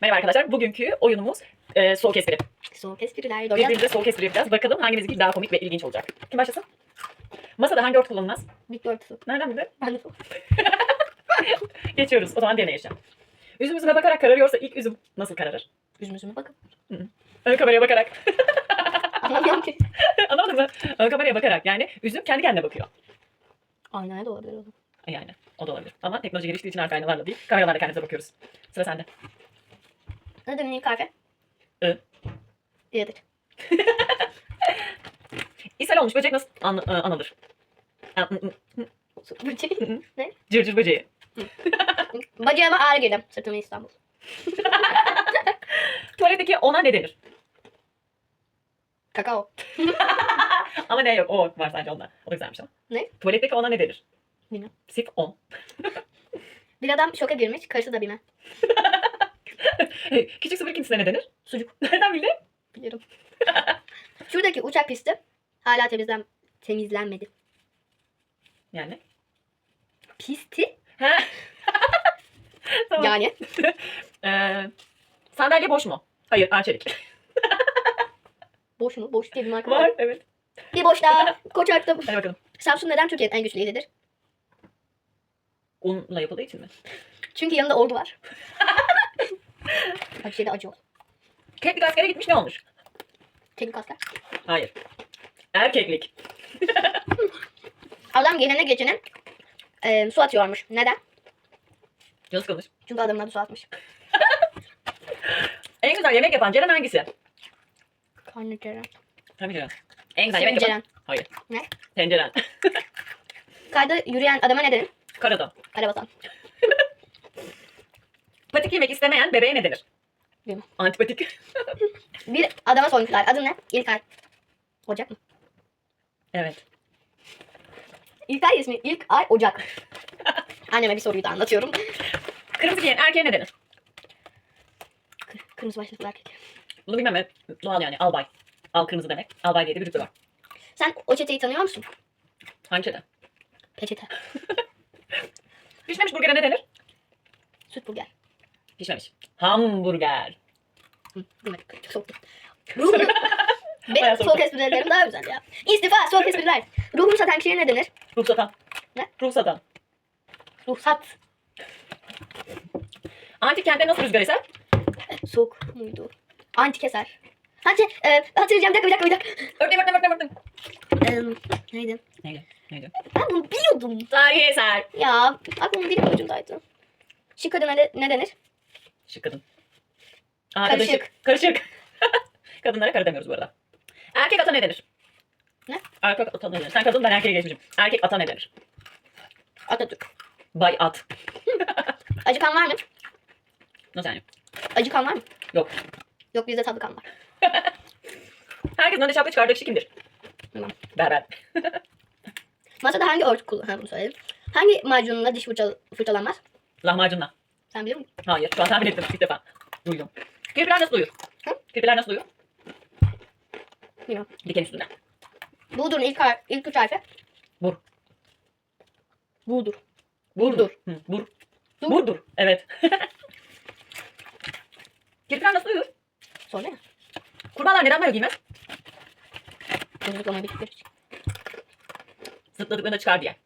Merhaba arkadaşlar. Bugünkü oyunumuz e, soğuk espri. Soğuk espriler. Birbirimize soğuk espri yapacağız. Bakalım hangimizinki daha komik ve ilginç olacak. Kim başlasın? Masada hangi ört kullanılmaz? Bitki örtüsü. Nereden bildin? Ben de Geçiyoruz. O zaman diğerine geçeceğim. Üzüm yüzüme bakarak kararıyorsa ilk üzüm nasıl kararır? Üzüm üzüme bakın. Ön kameraya bakarak. Anlamıyorum ki. Anladın mı? Ön kameraya bakarak. Yani üzüm kendi kendine bakıyor. Aynaya da olabilir o zaman. Yani o da olabilir. Ama teknoloji geliştiği için arka aynalarla değil, kameralarla kendimize bakıyoruz. Sıra sende. Ne demin ilk harfi? Ö. Diyedir. İshal olmuş böcek nasıl an, e, anılır? An- Böcek. ne? Cırcır böceği. Bacağıma ağrı girdim. Sırtıma İstanbul. Tuvaletteki ona ne denir? Kakao. Ama ne yok. O var sadece onda. O da güzelmiş ama. Ne? Tuvaletteki ona ne denir? Bilmem. Sif on. Bir adam şoka girmiş. Karısı da bilmem. Küçük sıfır ikincisine ne denir? Sucuk. Nereden bildin? Biliyorum. Şuradaki uçak pisti hala temizlen temizlenmedi. Yani. Pisti? Ha. tamam. Yani. Ee, sandalye boş mu? Hayır, Arçelik. Boş mu? Boş diye bir marka var. Var, evet. Bir boş daha. Koç arttım. Hadi bakalım. Samsung neden Türkiye'nin en güçlü ilidir? Unla yapıldığı için mi? Çünkü yanında ordu var. Her şeyde acı ol. Keklik askere gitmiş ne olmuş? Teknik asker. Hayır. Erkeklik. Adam gelene geçene e, su atıyormuş. Neden? Canı sıkılmış. Çünkü adamın adı su atmış. En güzel yemek yapan Ceren hangisi? Karnı Ceren. Tabii Ceren. En güzel yemek yapan... Ceren. Hayır. Ne? Tenceren. Karda yürüyen adama ne denir? Karada. Karabasan. Patik yemek istemeyen bebeğe ne denir? Bilmem. Antipatik. Bir adama sormuşlar. Adın ne? İlkay. Ocak mı? evet. İlkay ismi ilk ay Ocak. Anneme bir soruyu da anlatıyorum. Kırmızı giyen erkeğe ne denir? Kır- Kırmızı başlıklı erkek. Bunu bilmem evet. Doğal yani. Albay. Al kırmızı demek. Albay diye de bir rütbe var. Sen o çeteyi tanıyor musun? Hangi çete? Peçete. Pişmemiş burgere ne denir? Süt burger. Pişmemiş. Hamburger. Hı, bilmedim. Çok soğuktu. Bayağı Benim soğuk. soğuk esprilerim daha güzel ya. İstifa soğuk espriler. Ruhunu satan kişiye ne denir? Ruh satan. Ne? Ruh satan. Ruhsat. Antik kentte nasıl rüzgar eser? Soğuk muydu? Antik eser. Hadi e, hatırlayacağım. Bir dakika bir dakika. Bir dakika. Örteyim örteyim örteyim örteyim. Ee, neydi? Neydi? Neydi? Ben bunu biliyordum. Tarihi eser. Ya aklımın dilimin ucundaydı. Şık ne, ne denir? Şık kadın. Aa, kadın Karışık. şık. Karışık. Kadınlara karı demiyoruz bu arada. Erkek ata ne denir? Ne? Erkek ata ne denir? Sen kadın ben erkeğe geçmişim. Erkek ata ne denir? Atatürk. Bay at. Acıkan var mı? Nasıl yani? Acıkan var mı? Yok. Yok bizde tatlı kan var. Herkesin önünde şapka çıkardığı kişi kimdir? Bilmem. Berber. Masada hangi örtü kullanılır? bunu söyledim. Hangi macunla diş fırçal fırçalanmaz? Lahmacunla. Sen biliyor musun? Hayır. Şu an tahmin ettim ilk defa. Duydum. Kirpiler nasıl uyur? Hı? Kirpiler nasıl uyur? Bilmiyorum. Diken üstünde. Buğdur'un ilk, har- ilk üç harfi. Bur. Buğdur. Burdur. Hı, bur. Dur. Burdur. Evet. Kirpiler nasıl uyur? Sonra ne? Kurbağalar neden mayo giymez? Çocuklamaya bildikleri için. Zıpladıklarında çıkar diye.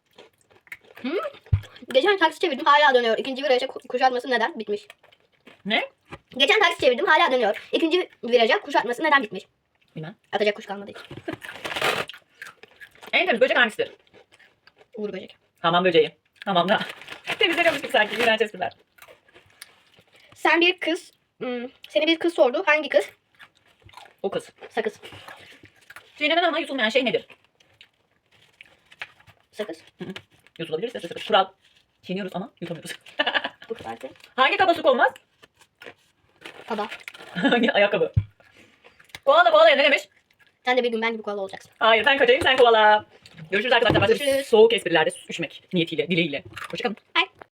Geçen taksi çevirdim hala dönüyor. İkinci viraja ku- kuşatması neden? Bitmiş. Ne? Geçen taksi çevirdim hala dönüyor. İkinci viraja kuşatması neden bitmiş? Bilmem. Atacak kuş kalmadığı için. En temiz böcek hangisidir? Uğur böcek. Hamam böceği. Hamamda. Temizleniyormuş gibi sanki. İğrenç espriler. Sen bir kız, hmm, seni bir kız sordu. Hangi kız? O kız. Sakız. Çiğnenen ama yutulmayan şey nedir? Sakız. Yutulabilir ise sakız. Kural. Çiğniyoruz ama yutamıyoruz. Bu farkı. Hangi kaba su konmaz? Kaba. Hangi ayakkabı? Koala koalaya ne demiş? Sen de bir gün ben gibi koala olacaksın. Hayır ben kaçayım sen koala. Görüşürüz arkadaşlar. Başka Görüşürüz. soğuk esprilerde üşümek niyetiyle, dileğiyle. Hoşçakalın.